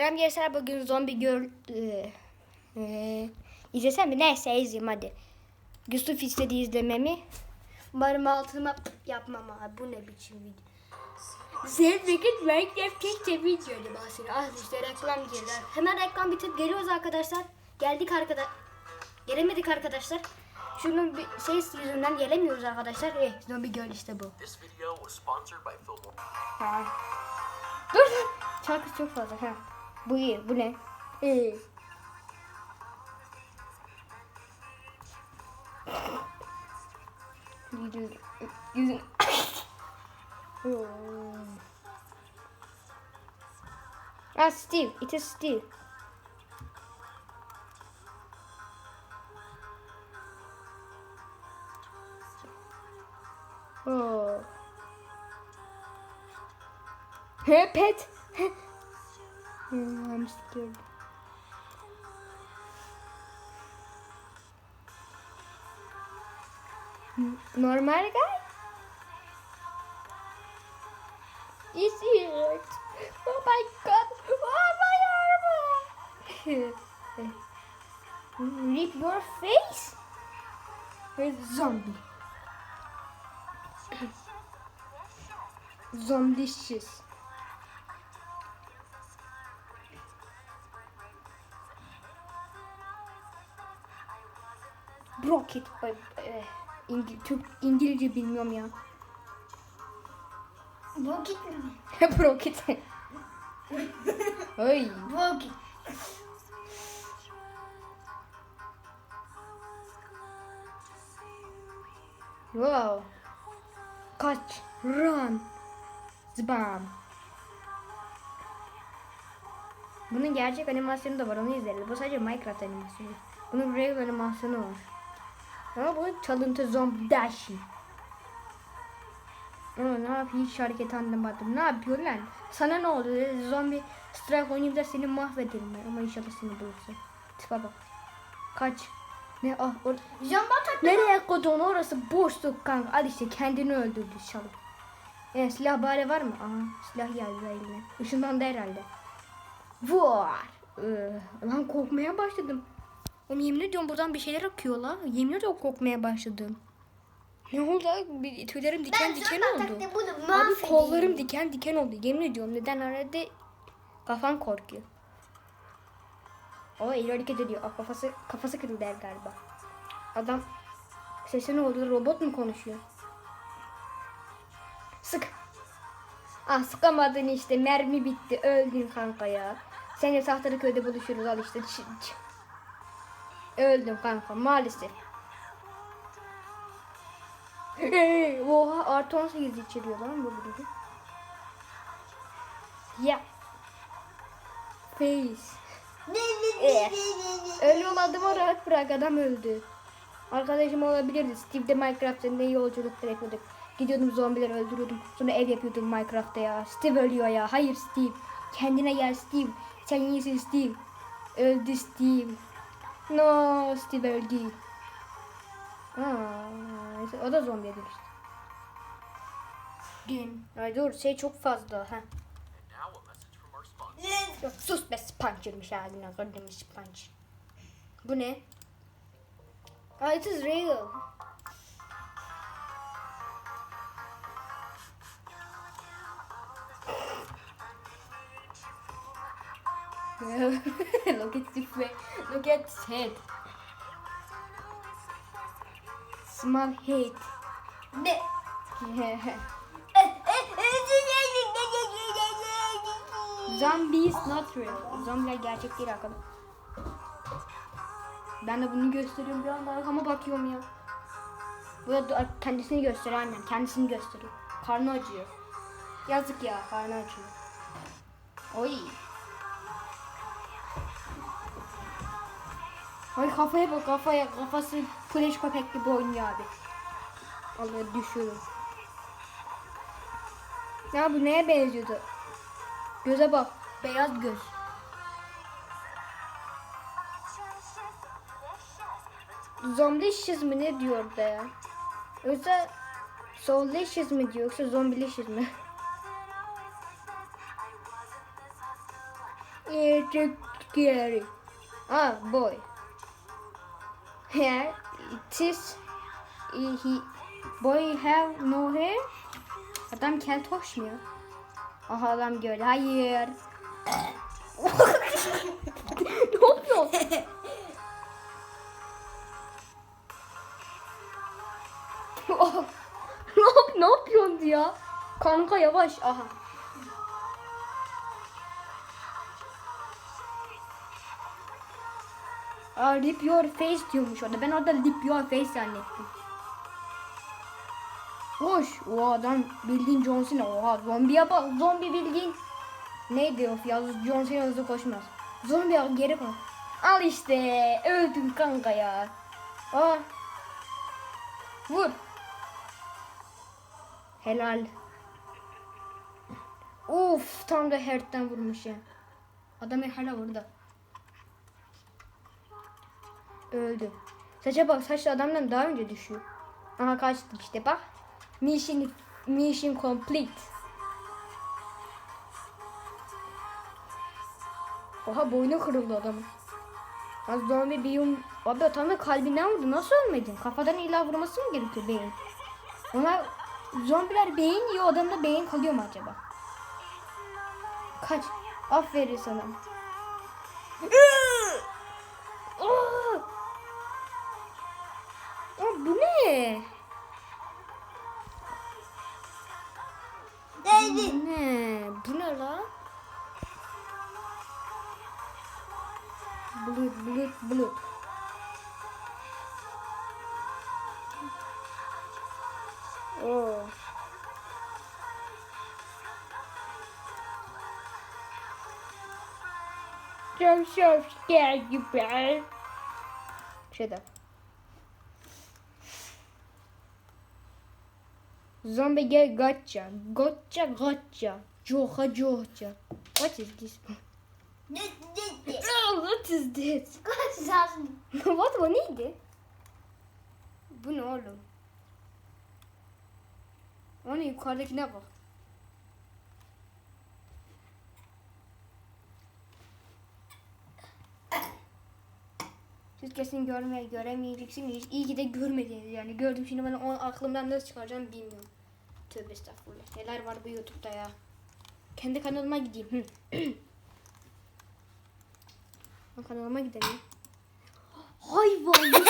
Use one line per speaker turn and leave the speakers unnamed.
Kerem Yeser bugün zombi gör... Ee, ee, izlesem mi? Neyse izleyeyim hadi. Yusuf istedi izlememi. Umarım altıma yapmam abi. Bu ne biçim video? Sevdeki Minecraft keşke videoydu bahsediyor. Ah işte reklam girdi. Hemen reklam bitip geliyoruz arkadaşlar. Geldik arkadaş. Gelemedik arkadaşlar. Şunun bir ses yüzünden gelemiyoruz arkadaşlar. Eh, zombi göl işte bu. Ha. Dur. Şarkı çok fazla. Ha. Bu iyi. Bu ne? İyi. Yüzün. Yüzün. Ah Steve. It is Steve. Oh. Hey pet. I'm scared. Normal guy? Is it? Oh my god! Oh my armor! Rip your face? Here's zombie. Zombicious. Rocket. Ay, eh, İngil Türk İngilizce bilmiyorum ya.
Rocket mi?
Rocket. Ay.
Rocket.
Wow. Kaç. Run. Zbam. Bunun gerçek animasyonu da var onu izleriz. Bu sadece Minecraft animasyonu. Bunun real animasyonu var. Ama bu çalıntı zombi dashi. Ama ne yapıyor hiç hareket anlamadım. Ne yapıyor lan? Sana ne oldu? Zombi strike oynayıp da seni mahvederim ben. Ama inşallah seni bulursa. Tipe bak. Kaç. Ne ah or
tak.
Nereye koydun orası boşluk kanka. Al işte kendini öldürdü çalıp. Evet silah bari var mı? Aha silah geldi eline. Işınlandı herhalde. Var. Ee, lan korkmaya başladım. Oğlum yemin ediyorum buradan bir şeyler akıyor la. Yemin ediyorum korkmaya başladım. Ne oldu? Bir, tüylerim diken
Ben
diken oldu. Abi kollarım diken diken oldu. Yemin ediyorum neden arada kafam korkuyor. O iyi hareket ediyor. Aa, kafası kafası kırıldı el galiba. Adam sesi ne oldu? Robot mu konuşuyor? Sık. Ah sıkamadın işte. Mermi bitti. Öldün kanka ya. Seninle Tahtalıköy'de buluşuruz al işte. Ç- ç- Öldüm kanka maalesef. Hey, Oha artı 18 içeriyor lan bu bilgi. Ya. Face.
Ne
Eh. Ölü adamı rahat bırak adam öldü. Arkadaşım olabilirdi. Steve'de Minecraft'ta ne yolculuklar yapıyorduk. Gidiyordum zombileri öldürüyordum. Sonra ev yapıyordum Minecraft'ta ya. Steve ölüyor ya. Hayır Steve. Kendine gel Steve. Sen iyisin Steve. Öldü Steve. No Steve öldü. Aa, o da zombiye dönüştü.
Gün.
Ay dur şey çok fazla. Ha. Yok sus be spongermiş abine kadar demiş sponge. Bu ne? Aa it is real. Look at the face. Look at his head. Small head.
Ne?
Zombie is not real. Zombiler gerçek değil arkadaşlar. Ben de bunu gösteriyorum bir anda arkama bakıyorum ya. Bu da kendisini gösteriyor annem. Kendisini gösteriyor. Karnı acıyor. Yazık ya karnı acıyor. Oy. Ay kafaya bak kafaya. Kafası flash köpek gibi oynuyor abi. Allah düşüyorum. Ya bu neye benziyordu? Göze bak. Beyaz göz. Zombilicious mi ne diyor orada ya? Yoksa Soulicious mi diyor yoksa Zombilicious mi? Ee, çok scary. Ah, boy. Yeah, it is. He, boy have no hair. Adam kel hoşmuyor. Aha adam gördü. Hayır. ne yapıyorsun? Ne, yap- ne yapıyorsun ya? Kanka yavaş. Aha. Aa, lip your face diyormuş orada. Ben orada lip your face zannettim. Hoş. O adam bildiğin John Cena. Oha zombiye bak. Zombi bildiğin. Neydi o ya? John Cena hızlı koşmaz. Zombi al geri koy. Al işte. Öldüm kanka ya. Aa. Vur. Helal. Uf tam da herden vurmuş ya. Adam hala vurdu. Öldü. Saça bak saçlı adamdan daha önce düşüyor. Aha kaçtık işte bak. Mission, mission complete. Oha boynu kırıldı adamın. Az zombi bir yum... Abi adamın kalbinden vurdu. Nasıl ölmedin? Kafadan illa vurması mı gerekiyor beyin? Onlar zombiler beyin yiyor. Adamda beyin kalıyor mu acaba? Kaç. Aferin sana. Bu ne? Bu ne? Lan? Bulut, bulut, bulut. Oo. Çok çok scared gibi. Şurada. Zombie get gotcha. Gotcha gotcha. Joha joha. What is this?
Ne ne ne?
Oh, what is this? What o neydi? Bu ne oğlum? O ne yukarıdakine bak. Kesin görmeye göremeyeceksiniz. İyi ki de görmediniz yani. Gördüm şimdi ben onu aklımdan nasıl çıkaracağım bilmiyorum. Tövbe estağfurullah. Neler var bu YouTube'da ya. Kendi kanalıma gideyim. Kanalıma gidelim. Hayvan.